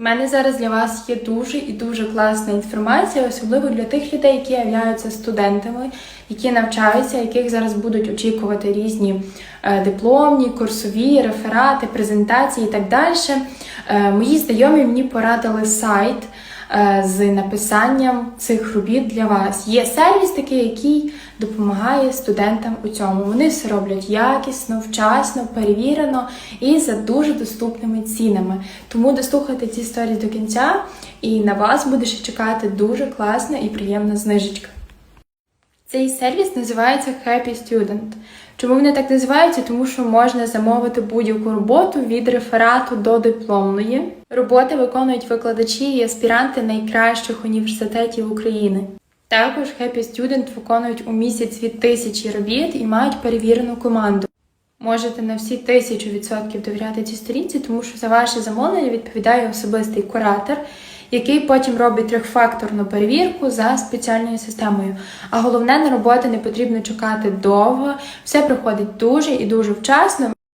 У мене зараз для вас є дуже і дуже класна інформація, особливо для тих людей, які являються студентами, які навчаються, яких зараз будуть очікувати різні е, дипломні, курсові, реферати, презентації і так далі. Е, Мої знайомі мені порадили сайт з написанням цих робіт для вас. Є сервіс такий, який допомагає студентам у цьому. Вони все роблять якісно, вчасно, перевірено і за дуже доступними цінами. Тому дослухайте ці історії до кінця, і на вас буде ще чекати дуже класна і приємна знижечка. Цей сервіс називається Happy Student. Чому вони так називаються? Тому що можна замовити будь-яку роботу від реферату до дипломної. Роботи виконують викладачі і аспіранти найкращих університетів України. Також Happy Student виконують у місяць від тисячі робіт і мають перевірену команду. Можете на всі тисячу відсотків довіряти цій сторінці, тому що за ваше замовлення відповідає особистий куратор, який потім робить трьохфакторну перевірку за спеціальною системою. А головне, на роботи не потрібно чекати довго, все проходить дуже і дуже вчасно.